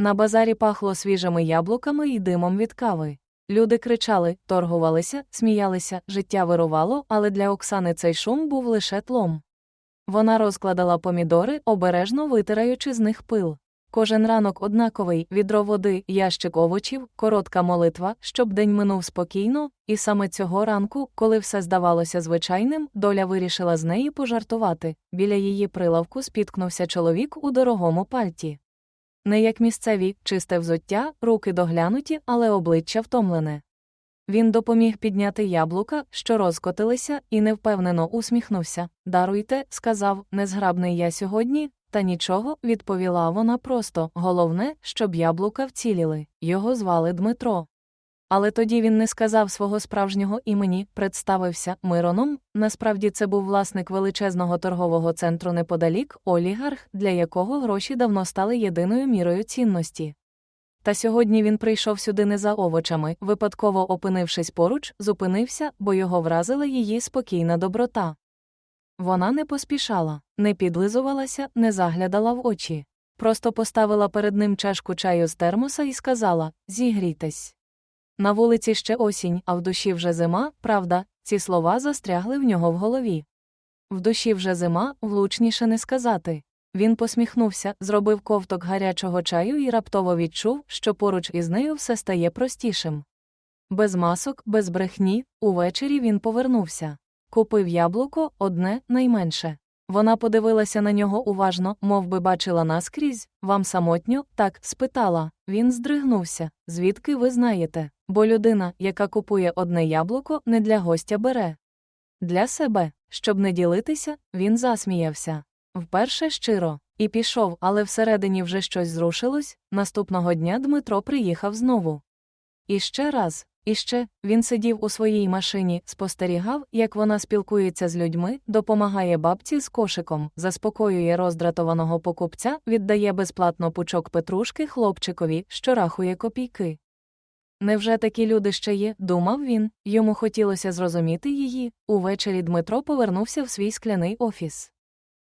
На базарі пахло свіжими яблуками і димом від кави. Люди кричали, торгувалися, сміялися, життя вирувало, але для Оксани цей шум був лише тлом. Вона розкладала помідори, обережно витираючи з них пил. Кожен ранок однаковий відро води, ящик овочів, коротка молитва, щоб день минув спокійно, і саме цього ранку, коли все здавалося звичайним, доля вирішила з неї пожартувати. Біля її прилавку спіткнувся чоловік у дорогому пальті. Не як місцеві, чисте взуття, руки доглянуті, але обличчя втомлене. Він допоміг підняти яблука, що розкотилися, і невпевнено усміхнувся. Даруйте, сказав, незграбний я сьогодні, та нічого, відповіла вона просто головне, щоб яблука вціліли. Його звали Дмитро. Але тоді він не сказав свого справжнього імені, представився Мироном. Насправді це був власник величезного торгового центру неподалік, олігарх, для якого гроші давно стали єдиною мірою цінності. Та сьогодні він прийшов сюди не за овочами, випадково опинившись поруч, зупинився, бо його вразила її спокійна доброта. Вона не поспішала, не підлизувалася, не заглядала в очі. Просто поставила перед ним чашку чаю з термоса і сказала Зігрійтесь. На вулиці ще осінь, а в душі вже зима, правда, ці слова застрягли в нього в голові. В душі вже зима, влучніше не сказати. Він посміхнувся, зробив ковток гарячого чаю і раптово відчув, що поруч із нею все стає простішим. Без масок, без брехні, увечері він повернувся. Купив яблуко, одне найменше. Вона подивилася на нього уважно, мов би бачила наскрізь, вам самотньо, так, спитала. Він здригнувся. Звідки ви знаєте? Бо людина, яка купує одне яблуко, не для гостя бере. Для себе, щоб не ділитися, він засміявся. Вперше щиро. І пішов, але всередині вже щось зрушилось. Наступного дня Дмитро приїхав знову. І ще раз, і ще він сидів у своїй машині, спостерігав, як вона спілкується з людьми, допомагає бабці з кошиком, заспокоює роздратованого покупця, віддає безплатно пучок петрушки хлопчикові, що рахує копійки. Невже такі люди ще є? думав він, йому хотілося зрозуміти її. Увечері Дмитро повернувся в свій скляний офіс.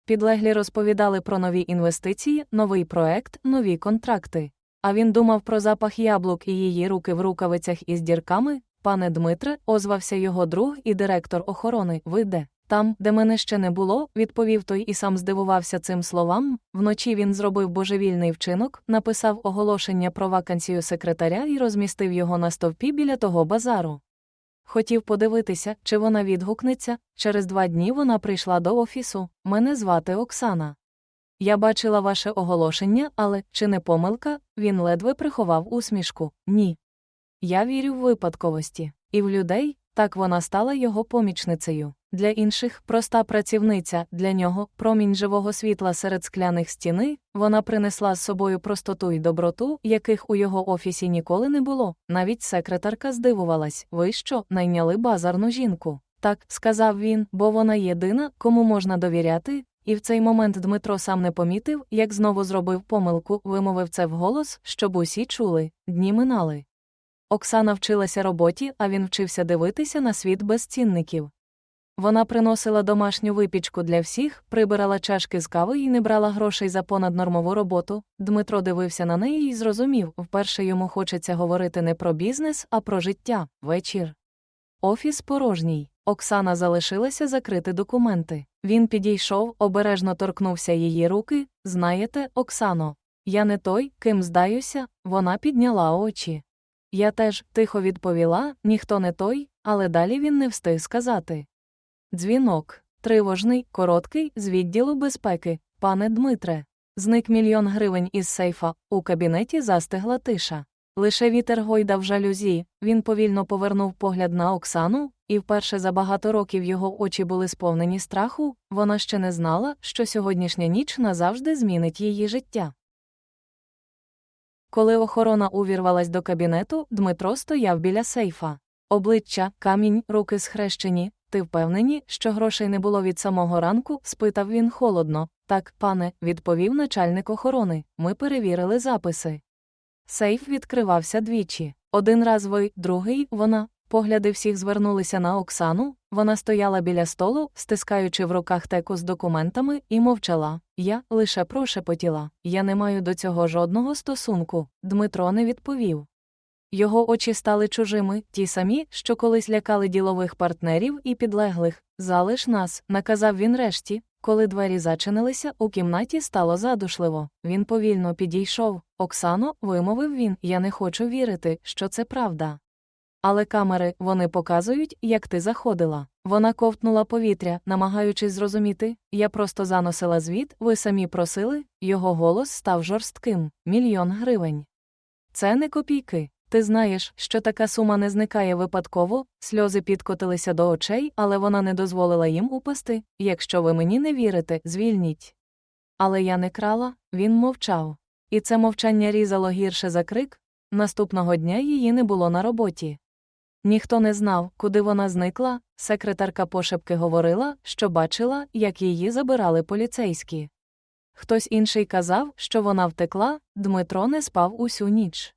Підлеглі розповідали про нові інвестиції, новий проект, нові контракти. А він думав про запах яблук і її руки в рукавицях із дірками. Пане Дмитре, озвався його друг і директор охорони. Ви де? Там, де мене ще не було, відповів той і сам здивувався цим словам. Вночі він зробив божевільний вчинок, написав оголошення про вакансію секретаря і розмістив його на стовпі біля того базару. Хотів подивитися, чи вона відгукнеться. Через два дні вона прийшла до офісу. Мене звати Оксана. Я бачила ваше оголошення, але чи не помилка? Він ледве приховав усмішку. Ні. Я вірю в випадковості. І в людей так вона стала його помічницею. Для інших проста працівниця, для нього промінь живого світла серед скляних стіни, вона принесла з собою простоту й доброту, яких у його офісі ніколи не було. Навіть секретарка здивувалась ви що, найняли базарну жінку. Так, сказав він, бо вона єдина, кому можна довіряти, і в цей момент Дмитро сам не помітив, як знову зробив помилку, вимовив це вголос, щоб усі чули, дні минали. Оксана вчилася роботі, а він вчився дивитися на світ без цінників. Вона приносила домашню випічку для всіх, прибирала чашки з кави і не брала грошей за понаднормову роботу. Дмитро дивився на неї і зрозумів вперше йому хочеться говорити не про бізнес, а про життя. Вечір. Офіс порожній. Оксана залишилася закрити документи. Він підійшов, обережно торкнувся її руки. Знаєте, Оксано, я не той, ким здаюся, вона підняла очі. Я теж тихо відповіла, ніхто не той, але далі він не встиг сказати. Дзвінок, тривожний, короткий, з відділу безпеки, пане Дмитре. Зник мільйон гривень із сейфа, у кабінеті застигла тиша. Лише вітер гойдав жалюзі, він повільно повернув погляд на Оксану, і вперше за багато років його очі були сповнені страху, вона ще не знала, що сьогоднішня ніч назавжди змінить її життя. Коли охорона увірвалась до кабінету, Дмитро стояв біля сейфа. Обличчя, камінь, руки схрещені. Ти впевнені, що грошей не було від самого ранку? спитав він холодно. Так, пане, відповів начальник охорони. Ми перевірили записи. Сейф відкривався двічі. Один раз ви, другий вона. Погляди всіх звернулися на Оксану, Вона стояла біля столу, стискаючи в руках теку з документами, і мовчала. Я лише прошепотіла. Я не маю до цього жодного стосунку. Дмитро не відповів. Його очі стали чужими, ті самі, що колись лякали ділових партнерів і підлеглих. Залиш нас, наказав він решті. Коли двері зачинилися, у кімнаті стало задушливо. Він повільно підійшов. Оксано, вимовив він, я не хочу вірити, що це правда. Але камери вони показують, як ти заходила. Вона ковтнула повітря, намагаючись зрозуміти. Я просто заносила звіт, ви самі просили, його голос став жорстким мільйон гривень. Це не копійки. Ти знаєш, що така сума не зникає випадково, сльози підкотилися до очей, але вона не дозволила їм упасти. Якщо ви мені не вірите, звільніть. Але я не крала, він мовчав. І це мовчання різало гірше за крик. Наступного дня її не було на роботі. Ніхто не знав, куди вона зникла, секретарка пошепки говорила, що бачила, як її забирали поліцейські. Хтось інший казав, що вона втекла, Дмитро не спав усю ніч.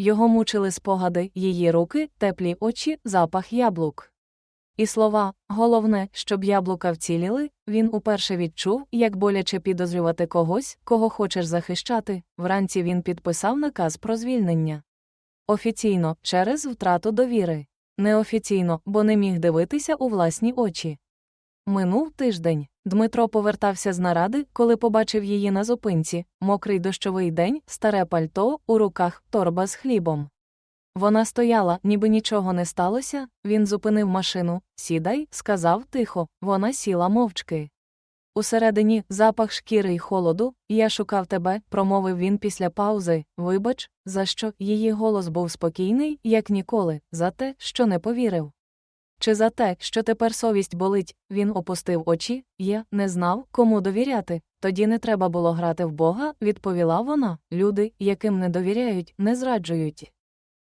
Його мучили спогади, її руки, теплі очі, запах яблук. І слова головне, щоб яблука вціліли, він уперше відчув, як боляче підозрювати когось, кого хочеш захищати. Вранці він підписав наказ про звільнення. Офіційно, через втрату довіри. Неофіційно, бо не міг дивитися у власні очі. Минув тиждень. Дмитро повертався з наради, коли побачив її на зупинці, мокрий дощовий день, старе пальто, у руках торба з хлібом. Вона стояла, ніби нічого не сталося, він зупинив машину. Сідай, сказав тихо, вона сіла мовчки. Усередині запах шкіри й холоду, я шукав тебе, промовив він після паузи. Вибач, за що її голос був спокійний, як ніколи, за те, що не повірив. Чи за те, що тепер совість болить, він опустив очі, я не знав, кому довіряти. Тоді не треба було грати в Бога, відповіла вона. Люди, яким не довіряють, не зраджують.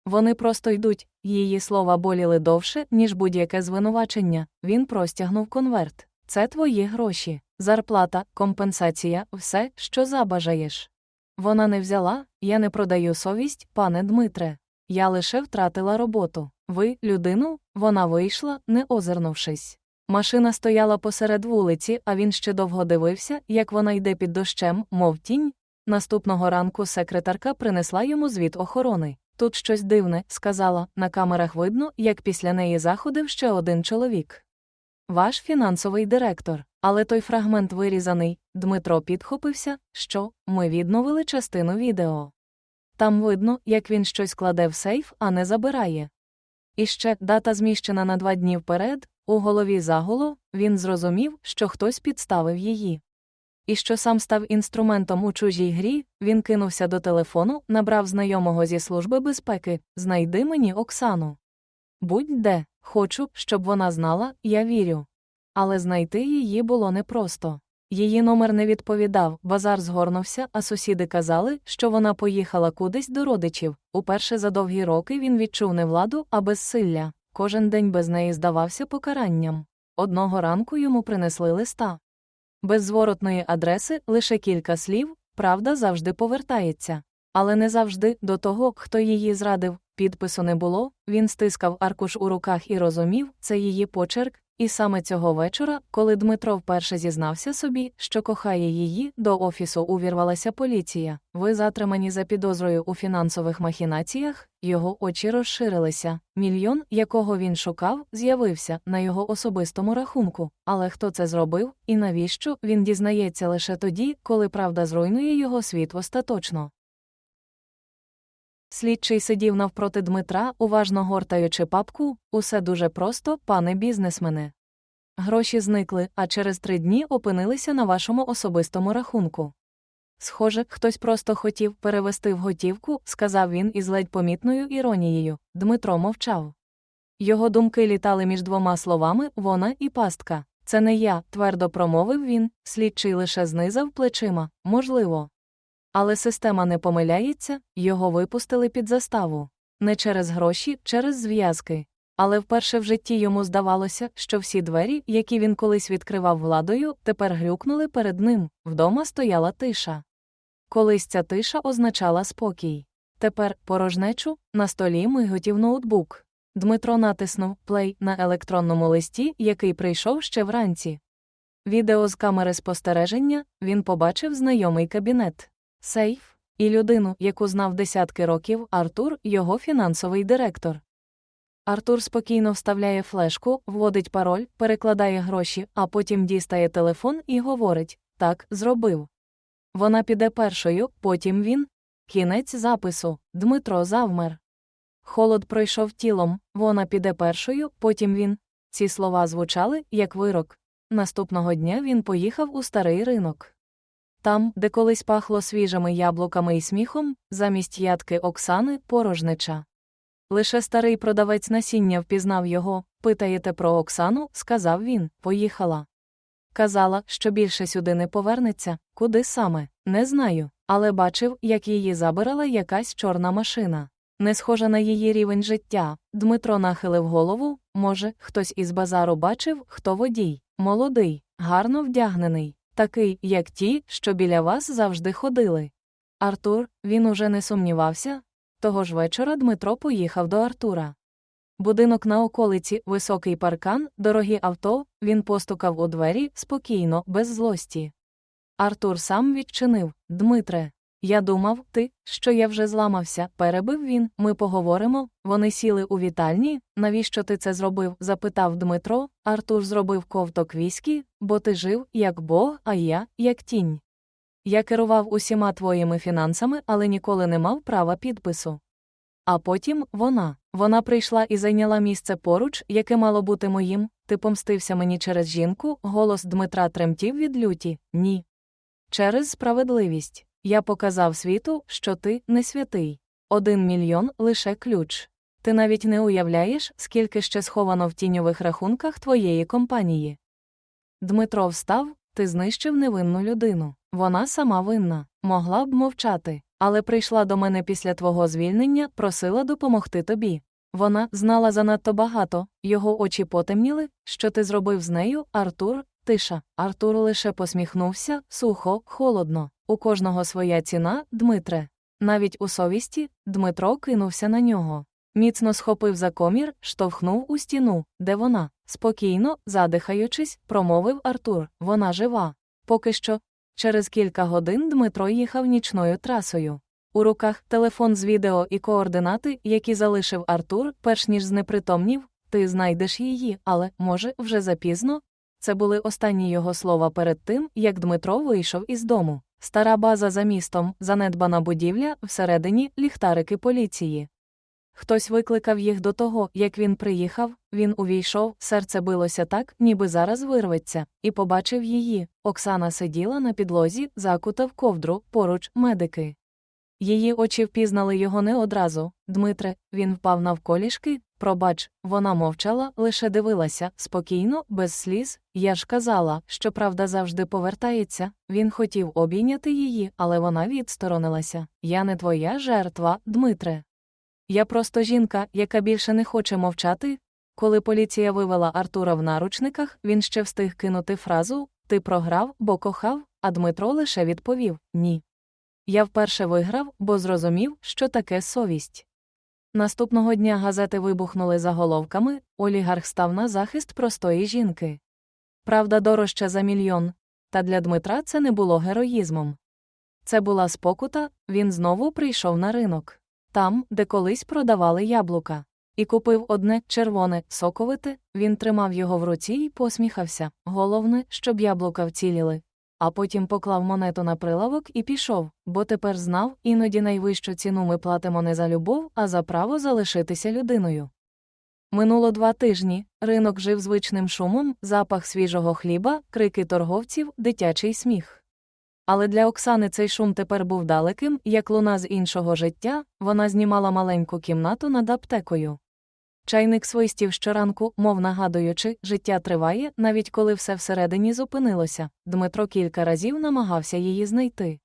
Вони просто йдуть, її слова боліли довше, ніж будь-яке звинувачення. Він простягнув конверт. Це твої гроші, зарплата, компенсація, все, що забажаєш. Вона не взяла, я не продаю совість, пане Дмитре. Я лише втратила роботу. Ви, людину, вона вийшла, не озирнувшись. Машина стояла посеред вулиці, а він ще довго дивився, як вона йде під дощем, мов тінь. Наступного ранку секретарка принесла йому звіт охорони. Тут щось дивне, сказала, на камерах видно, як після неї заходив ще один чоловік. Ваш фінансовий директор. Але той фрагмент вирізаний. Дмитро підхопився, що ми відновили частину відео. Там видно, як він щось кладе в сейф, а не забирає. І ще дата зміщена на два дні вперед, у голові заголо, він зрозумів, що хтось підставив її. І що сам став інструментом у чужій грі, він кинувся до телефону, набрав знайомого зі служби безпеки Знайди мені Оксану. Будь-де, хочу, щоб вона знала, я вірю. Але знайти її було непросто. Її номер не відповідав, базар згорнувся, а сусіди казали, що вона поїхала кудись до родичів. Уперше за довгі роки він відчув не владу, а безсилля. Кожен день без неї здавався покаранням. Одного ранку йому принесли листа. Без зворотної адреси лише кілька слів, правда завжди повертається. Але не завжди до того, хто її зрадив, підпису не було, він стискав аркуш у руках і розумів, це її почерк, і саме цього вечора, коли Дмитро вперше зізнався собі, що кохає її, до офісу увірвалася поліція. Ви затримані за підозрою у фінансових махінаціях, його очі розширилися. Мільйон, якого він шукав, з'явився на його особистому рахунку. Але хто це зробив і навіщо він дізнається лише тоді, коли правда зруйнує його світ остаточно. Слідчий сидів навпроти Дмитра, уважно гортаючи папку, усе дуже просто, пане бізнесмене. Гроші зникли, а через три дні опинилися на вашому особистому рахунку. Схоже, хтось просто хотів перевести в готівку, сказав він із ледь помітною іронією. Дмитро мовчав. Його думки літали між двома словами вона і пастка. Це не я, твердо промовив він, слідчий лише знизав плечима, можливо. Але система не помиляється, його випустили під заставу. Не через гроші, через зв'язки. Але вперше в житті йому здавалося, що всі двері, які він колись відкривав владою, тепер грюкнули перед ним, вдома стояла тиша. Колись ця тиша означала спокій. Тепер порожнечу, на столі миготів ноутбук. Дмитро натиснув плей на електронному листі, який прийшов ще вранці. Відео з камери спостереження він побачив знайомий кабінет, сейф і людину, яку знав десятки років, Артур, його фінансовий директор. Артур спокійно вставляє флешку, вводить пароль, перекладає гроші, а потім дістає телефон і говорить так, зробив. Вона піде першою, потім він. Кінець запису Дмитро завмер. Холод пройшов тілом, вона піде першою, потім він. Ці слова звучали, як вирок. Наступного дня він поїхав у старий ринок. Там, де колись пахло свіжими яблуками і сміхом, замість ядки Оксани порожнича. Лише старий продавець насіння впізнав його. Питаєте про Оксану, сказав він, поїхала. Казала, що більше сюди не повернеться, куди саме, не знаю, але бачив, як її забирала якась чорна машина. Не схожа на її рівень життя. Дмитро нахилив голову, може, хтось із базару бачив, хто водій, молодий, гарно вдягнений, такий, як ті, що біля вас завжди ходили. Артур, він уже не сумнівався. Того ж вечора Дмитро поїхав до Артура. Будинок на околиці, високий паркан, дорогі авто, він постукав у двері спокійно, без злості. Артур сам відчинив Дмитре. Я думав, ти, що я вже зламався, перебив він, ми поговоримо. Вони сіли у вітальні. Навіщо ти це зробив? запитав Дмитро. Артур зробив ковток віскі, бо ти жив, як Бог, а я, як тінь. Я керував усіма твоїми фінансами, але ніколи не мав права підпису. А потім вона. Вона прийшла і зайняла місце поруч, яке мало бути моїм. Ти помстився мені через жінку, голос Дмитра тремтів від люті. Ні. Через справедливість. Я показав світу, що ти не святий. Один мільйон лише ключ. Ти навіть не уявляєш, скільки ще сховано в тіньових рахунках твоєї компанії. Дмитро встав, ти знищив невинну людину. Вона сама винна, могла б мовчати, але прийшла до мене після твого звільнення, просила допомогти тобі. Вона знала занадто багато, його очі потемніли, що ти зробив з нею, Артур, тиша. Артур лише посміхнувся, сухо, холодно. У кожного своя ціна, Дмитре. Навіть у совісті Дмитро кинувся на нього. Міцно схопив за комір, штовхнув у стіну, де вона, спокійно, задихаючись, промовив Артур. Вона жива. Поки що. Через кілька годин Дмитро їхав нічною трасою. У руках телефон з відео і координати, які залишив Артур, перш ніж знепритомнів, ти знайдеш її, але, може, вже запізно. Це були останні його слова перед тим, як Дмитро вийшов із дому. Стара база за містом, занедбана будівля, всередині ліхтарики поліції. Хтось викликав їх до того, як він приїхав, він увійшов, серце билося так, ніби зараз вирветься, і побачив її. Оксана сиділа на підлозі, закута в ковдру, поруч медики. Її очі впізнали його не одразу. Дмитре, він впав навколішки, пробач, вона мовчала, лише дивилася, спокійно, без сліз. Я ж казала, що правда завжди повертається. Він хотів обійняти її, але вона відсторонилася. Я не твоя жертва, Дмитре. Я просто жінка, яка більше не хоче мовчати. Коли поліція вивела Артура в наручниках, він ще встиг кинути фразу Ти програв, бо кохав, а Дмитро лише відповів Ні. Я вперше виграв, бо зрозумів, що таке совість. Наступного дня газети вибухнули заголовками, олігарх став на захист простої жінки. Правда, дорожча за мільйон. Та для Дмитра це не було героїзмом. Це була спокута, він знову прийшов на ринок. Там, де колись продавали яблука. І купив одне червоне, соковите, він тримав його в руці і посміхався. Головне, щоб яблука вціліли. А потім поклав монету на прилавок і пішов, бо тепер знав, іноді найвищу ціну ми платимо не за любов, а за право залишитися людиною. Минуло два тижні, ринок жив звичним шумом, запах свіжого хліба, крики торговців, дитячий сміх. Але для Оксани цей шум тепер був далеким, як луна з іншого життя, вона знімала маленьку кімнату над аптекою. Чайник свистів щоранку, мов нагадуючи, життя триває, навіть коли все всередині зупинилося. Дмитро кілька разів намагався її знайти.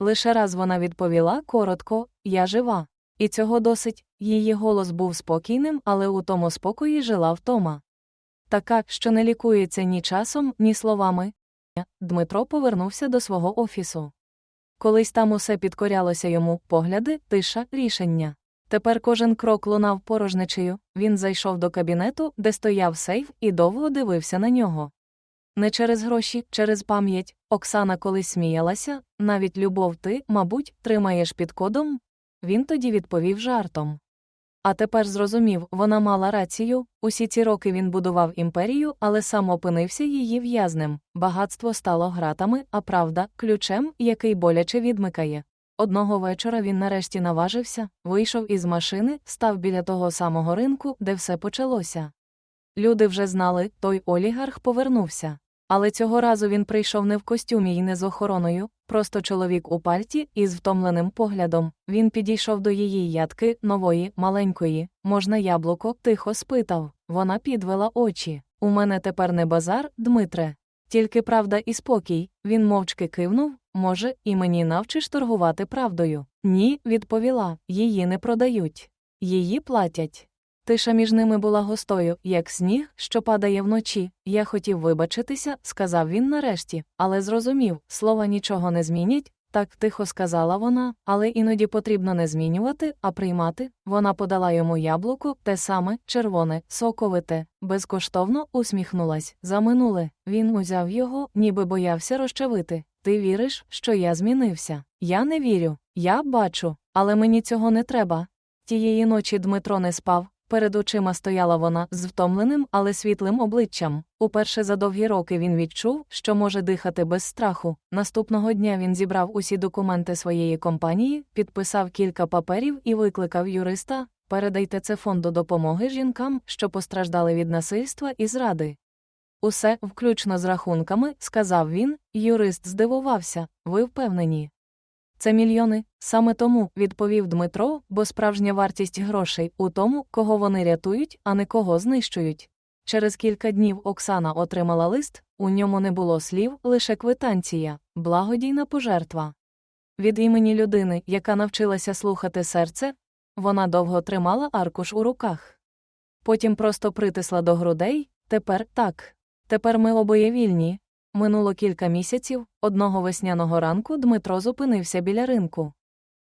Лише раз вона відповіла коротко Я жива. І цього досить, її голос був спокійним, але у тому спокої жила втома. Така, що не лікується ні часом, ні словами. Дмитро повернувся до свого офісу. Колись там усе підкорялося йому погляди, тиша, рішення. Тепер кожен крок лунав порожнечею. Він зайшов до кабінету, де стояв сейф, і довго дивився на нього. Не через гроші, через пам'ять. Оксана колись сміялася, навіть любов ти, мабуть, тримаєш під кодом. Він тоді відповів жартом. А тепер зрозумів, вона мала рацію. Усі ці роки він будував імперію, але сам опинився її в'язнем. Багатство стало гратами, а правда ключем, який боляче відмикає. Одного вечора він нарешті наважився, вийшов із машини, став біля того самого ринку, де все почалося. Люди вже знали, той олігарх повернувся. Але цього разу він прийшов не в костюмі і не з охороною, просто чоловік у пальті із втомленим поглядом. Він підійшов до її ядки, нової, маленької, можна яблуко, тихо спитав. Вона підвела очі. У мене тепер не базар, Дмитре. Тільки правда і спокій. Він мовчки кивнув, може, і мені навчиш торгувати правдою. Ні, відповіла, її не продають. Її платять. Тиша між ними була густою, як сніг, що падає вночі. Я хотів вибачитися, сказав він нарешті, але зрозумів, слова нічого не змінять. Так тихо сказала вона, але іноді потрібно не змінювати, а приймати. Вона подала йому яблуко, те саме, червоне, соковите, безкоштовно усміхнулась. За минуле. Він узяв його, ніби боявся розчавити. Ти віриш, що я змінився? Я не вірю. Я бачу, але мені цього не треба. Тієї ночі Дмитро не спав. Перед очима стояла вона з втомленим, але світлим обличчям. Уперше за довгі роки він відчув, що може дихати без страху. Наступного дня він зібрав усі документи своєї компанії, підписав кілька паперів і викликав юриста. Передайте це фонду допомоги жінкам, що постраждали від насильства і зради. Усе, включно з рахунками, сказав він, юрист здивувався. Ви впевнені? Це мільйони. Саме тому, відповів Дмитро, бо справжня вартість грошей у тому, кого вони рятують, а не кого знищують. Через кілька днів Оксана отримала лист, у ньому не було слів, лише квитанція, благодійна пожертва. Від імені людини, яка навчилася слухати серце, вона довго тримала аркуш у руках. Потім просто притисла до грудей, тепер так. Тепер ми обоє вільні, Минуло кілька місяців, одного весняного ранку Дмитро зупинився біля ринку.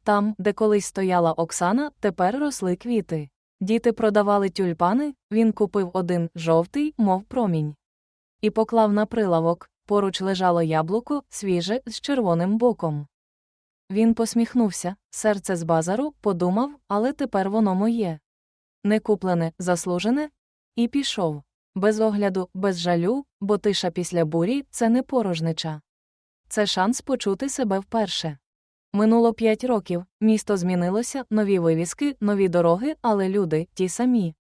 Там, де колись стояла Оксана, тепер росли квіти. Діти продавали тюльпани, він купив один жовтий, мов промінь. І поклав на прилавок, поруч лежало яблуко, свіже, з червоним боком. Він посміхнувся, серце з базару, подумав, але тепер воно моє. Не куплене, заслужене, і пішов без огляду, без жалю, бо тиша після бурі це не порожнича. Це шанс почути себе вперше. Минуло п'ять років, місто змінилося, нові вивіски, нові дороги, але люди ті самі.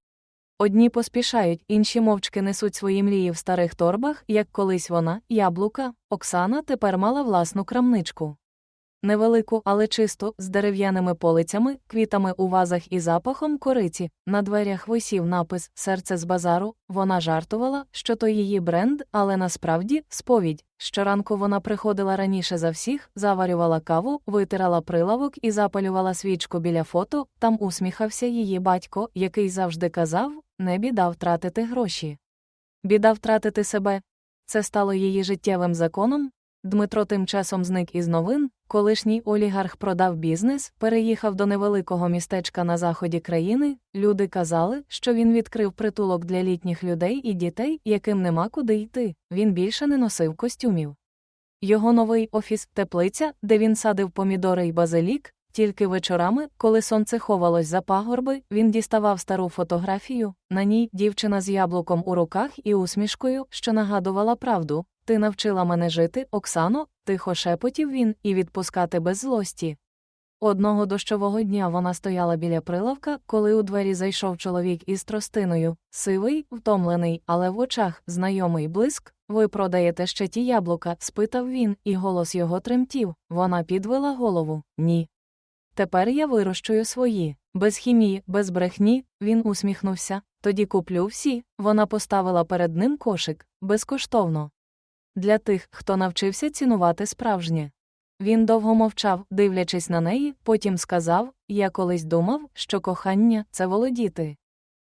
Одні поспішають, інші мовчки несуть свої мрії в старих торбах, як колись вона, яблука, Оксана тепер мала власну крамничку невелику, але чисту, з дерев'яними полицями, квітами у вазах і запахом кориці. На дверях висів напис Серце з базару. Вона жартувала, що то її бренд, але насправді сповідь. Щоранку вона приходила раніше за всіх, заварювала каву, витирала прилавок і запалювала свічку біля фото. Там усміхався її батько, який завжди казав не біда втратити гроші. Біда втратити себе. Це стало її життєвим законом, Дмитро тим часом зник із новин, колишній олігарх продав бізнес, переїхав до невеликого містечка на заході країни. Люди казали, що він відкрив притулок для літніх людей і дітей, яким нема куди йти. Він більше не носив костюмів. Його новий офіс теплиця, де він садив помідори й базилік, тільки вечорами, коли сонце ховалось за пагорби, він діставав стару фотографію. На ній дівчина з яблуком у руках і усмішкою, що нагадувала правду. Ти навчила мене жити, Оксано, тихо шепотів він, і відпускати без злості. Одного дощового дня вона стояла біля прилавка, коли у двері зайшов чоловік із тростиною, сивий, втомлений, але в очах знайомий блиск. Ви продаєте ще ті яблука? спитав він, і голос його тремтів. Вона підвела голову. Ні. Тепер я вирощую свої. Без хімії, без брехні, він усміхнувся. Тоді куплю всі. Вона поставила перед ним кошик безкоштовно для тих, хто навчився цінувати справжнє. Він довго мовчав, дивлячись на неї, потім сказав Я колись думав, що кохання це володіти.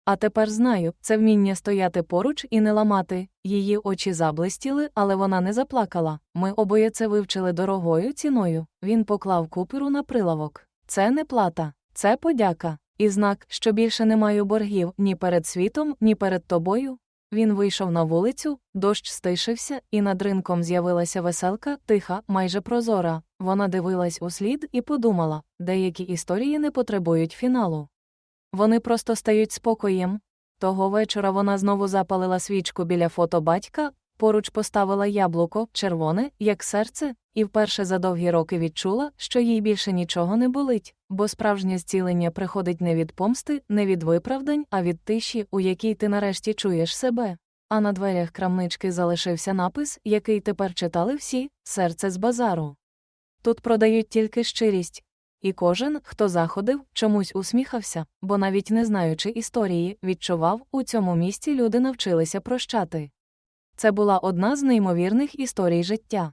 А тепер знаю, це вміння стояти поруч і не ламати. Її очі заблистіли, але вона не заплакала. Ми обоє це вивчили дорогою ціною. Він поклав куперу на прилавок. Це не плата, це подяка. І знак, що більше не маю боргів ні перед світом, ні перед тобою. Він вийшов на вулицю, дощ стишився, і над ринком з'явилася веселка, тиха, майже прозора. Вона дивилась у слід і подумала деякі історії не потребують фіналу. Вони просто стають спокоєм. Того вечора вона знову запалила свічку біля фото батька, поруч поставила яблуко, червоне, як серце, і вперше за довгі роки відчула, що їй більше нічого не болить, бо справжнє зцілення приходить не від помсти, не від виправдань, а від тиші, у якій ти нарешті чуєш себе. А на дверях крамнички залишився напис, який тепер читали всі серце з базару. Тут продають тільки щирість. І кожен, хто заходив, чомусь усміхався, бо навіть не знаючи історії, відчував, у цьому місці люди навчилися прощати. Це була одна з неймовірних історій життя.